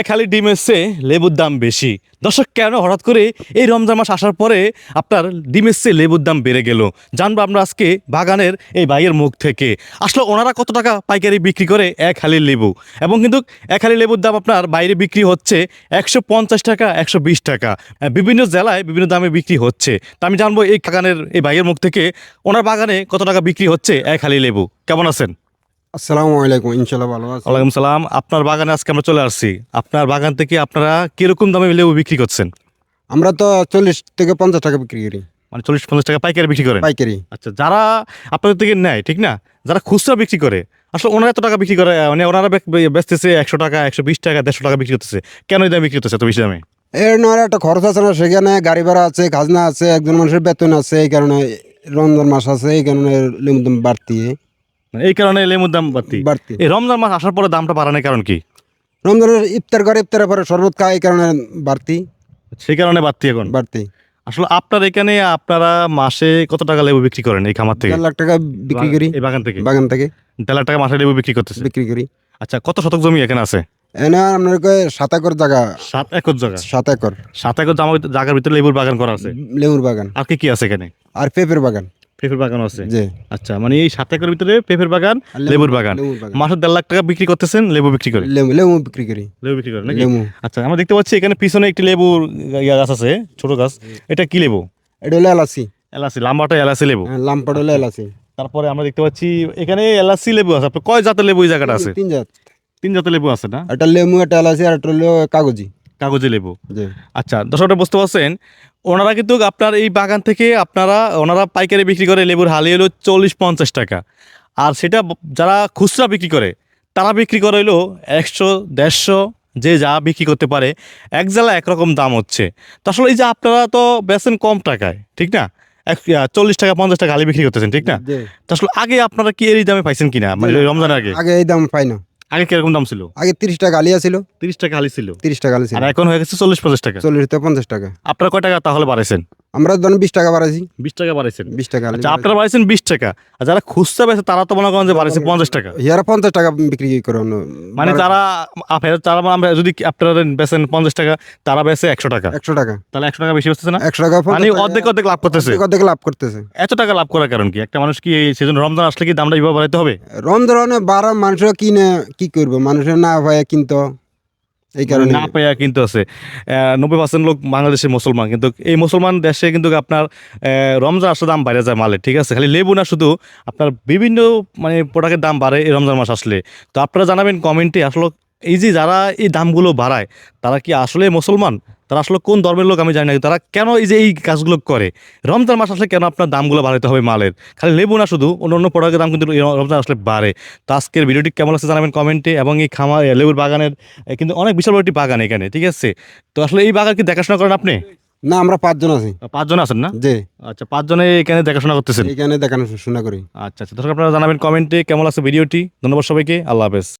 এক হালি ডিম এসছে, লেবুর দাম বেশি। দর্শক, কেন হঠাৎ করে এই রমজান মাস আসার পরে আপনার ডিম এসছে, লেবুর দাম বেড়ে গেল? জানব আমরা আজকে বাগানের এই ভাইয়ের মুখ থেকে। আসলে ওনারা কত টাকা পাইকারি বিক্রি করে এক হালি লেবু? এবং কিন্তু এক হালি লেবুর দাম আপনার বাইরে বিক্রি হচ্ছে একশো পঞ্চাশ টাকা, একশো বিশ টাকা। বিভিন্ন জেলায় বিভিন্ন দামে বিক্রি হচ্ছে। তা আমি জানব এই বাগানের, এই ভাইয়ের মুখ থেকে ওনার বাগানে কত টাকা বিক্রি হচ্ছে এক হালি লেবু? কেমন আছেন? আসসালামু আলাইকুম ইনশাল্লাহ ভালো আছি। ওয়ালাইকুম সালাম। আপনার বাগানে আজকে আমরা চলে আসছি। আপনার বাগান থেকে আপনারা কীরকম দামে লেবু বিক্রি করছেন? আমরা তো চল্লিশ থেকে পঞ্চাশ টাকা বিক্রি করি। মানে চল্লিশ পঞ্চাশ টাকা পাইকারি বিক্রি করেন? পাইকারি। আচ্ছা যারা আপনাদের থেকে নেয় ঠিক না? যারা খুচরা বিক্রি করে আসলে ওনারা এত টাকা বিক্রি করে মানে ওনারা বেচতেছে একশো টাকা একশো বিশ টাকা দেড়শো টাকা বিক্রি করতেছে। কেন এই দামে বিক্রি করতেছে এত বেশি দামে? এর নয় একটা খরচ আছে না সেখানে গাড়ি ভাড়া আছে খাজনা আছে একজন মানুষের বেতন আছে এই কারণে রমজান মাস আছে এই কারণে লেবুর দাম বাড়তি। এই কারণে লেবুর দাম বাড়তি। বাড়তি। এই রমজান মাস আসার পরে দামটা বাড়ানোর কারণ কি? রমজানের ইফতার করে ইফতারের পরে শরবত খায় এই কারণে বাড়তি। সেই কারণে বাড়তি এখন? বাড়তি। আসলে আপনার এখানে আপনারা মাসে কত টাকা লেবু বিক্রি করেন এই খামার থেকে? দেড় লাখ টাকা বিক্রি করি। এই বাগান থেকে? বাগান থেকে। দেড় লাখ টাকা মাসে লেবু বিক্রি করতেছে? বিক্রি করি। আচ্ছা কত শতক জমি এখানে আছে? এনে আপনার সাত একর জায়গা। সাত একর জায়গা? সাত একর। সাত একর জায়গার ভিতরে লেবুর বাগান করা আছে? লেবুর বাগান। আর কি কি আছে এখানে? আর পেঁপের বাগান। পেঁপের বাগান আছে? আচ্ছা মানে এই সাত একর ভিতরে পেঁপের বাগান লেবুর বাগান। মাসে দেড় লাখ টাকা বিক্রি করতেছেন লেবু বিক্রি করে? লেবু লেবু বিক্রি করি। লেবু বিক্রি করে নাকি? লেবু। আচ্ছা আমরা দেখতে পাচ্ছি এখানে পিছনে একটি লেবুর ইয়া গাছ আছে ছোট গাছ। এটা কি লেবু? এটা হলো এলাচি। এলাচি লাম্বাটা এলাচি লেবু। হ্যাঁ, লাম্পাট হলো এলাচি। তারপরে আমরা দেখতে পাচ্ছি এখানে এলাচি লেবু আছে। কয় জাতের লেবু এই জায়গাটা আছে? তিন জাত। তিন জাতের লেবু আছে না? একটা লেবু একটা এলাচি আর একটা হলো কাগজি। কাগজে লেবু। আচ্ছা দর্শকটা বুঝতে পারছেন? ওনারা কিন্তু আপনার এই বাগান থেকে আপনারা ওনারা পাইকারি বিক্রি করে লেবুর হালি হলো চল্লিশ পঞ্চাশ টাকা। আর সেটা যারা খুচরা বিক্রি করে তারা বিক্রি করে হলো একশো দেড়শো যে যা বিক্রি করতে পারে এক জেলা একরকম দাম হচ্ছে। তো আসলে এই যে আপনারা তো বেচেন কম টাকায় ঠিক না? এক চল্লিশ টাকা পঞ্চাশ টাকা হালি বিক্রি করতেছেন ঠিক না? আসলে আগে আপনারা কি এই দামে পাইছেন কিনা? মানে রমজানের আগে? আগে এই দাম পাই না। আগে কীরকম দাম ছিল? আগে তিরিশ টাকা আলিয়া ছিল তিরিশ টাকা আলি ছিল। তিরিশ টাকা আলি ছিল। আর এখন হয়ে গেছে চল্লিশ পঞ্চাশ টাকা। চল্লিশ থেকে পঞ্চাশ টাকা। আপনারা কয় টাকা তাহলে বাড়াইছেন? আমরা ধরেন বিশ টাকা বাড়াইছি। বিশ টাকা বাড়াইছেন। বিশ টাকা আচ্ছা আপনারা বাড়াইছেন বিশ টাকা। আর যারা খুচরা বেছে তারা তো মনে করেন যে বাড়াইছে পঞ্চাশ টাকা। ইয়ারা পঞ্চাশ টাকা বিক্রি করে অন্য মানে তারা তারা আমরা যদি আপনারা বেছেন পঞ্চাশ টাকা তারা বেছে একশো টাকা। একশো টাকা। তাহলে একশো টাকা বেশি হচ্ছে না? একশো টাকা মানে অর্ধেক অর্ধেক লাভ করতেছে। অর্ধেক লাভ করতেছে। এত টাকা লাভ করার কারণ কি? একটা মানুষ কি এই সেজন্য রমজান আসলে কি দামটা এইভাবে বাড়াইতে হবে? রমজানে বারো মানুষের কিনে কি করব? মানুষের না পায় কিনতো। এই কারণে না পেয়া কিন্তু আছে। নব্বই পার্সেন্ট লোক বাংলাদেশের মুসলমান কিন্তু এই মুসলমান দেশে কিন্তু আপনার রমজান আসলে দাম বাইরে যায় মালে ঠিক আছে? খালি লেবু না শুধু আপনার বিভিন্ন মানে প্রোডাক্টের দাম বাড়ে এই রমজান মাস আসলে। তো আপনারা জানাবেন কমেন্টে আসলে এই যে যারা এই দামগুলো বাড়ায় তারা কি আসলে মুসলমান? তারা আসলে কোন ধর্মের লোক আমি জানি না। তারা কেন এই যে এই কাজগুলো করে? রমজান মাস আসলে কেন আপনার দামগুলো বাড়াতে হবে মালের? খালি লেবু না শুধু অন্য অন্য প্রোডাক্টের দাম কিন্তু রমজান আসলে বাড়ে। তো আজকের ভিডিওটি কেমন আছে জানাবেন কমেন্টে এবং এই খামা লেবুর বাগানের কিন্তু অনেক বিশাল বড় একটি বাগান এখানে ঠিক আছে? তো আসলে এই বাগান কি দেখাশোনা করেন আপনি? না আমরা পাঁচজন আছি। পাঁচজন আছেন না? যে আচ্ছা পাঁচজনে এখানে দেখাশোনা করতেছেন? এখানে দেখানো শোনা করি। আচ্ছা আচ্ছা। দর্শক আপনারা জানাবেন কমেন্টে কেমন আছে ভিডিওটি? ধন্যবাদ সবাইকে। আল্লাহ হাফেজ।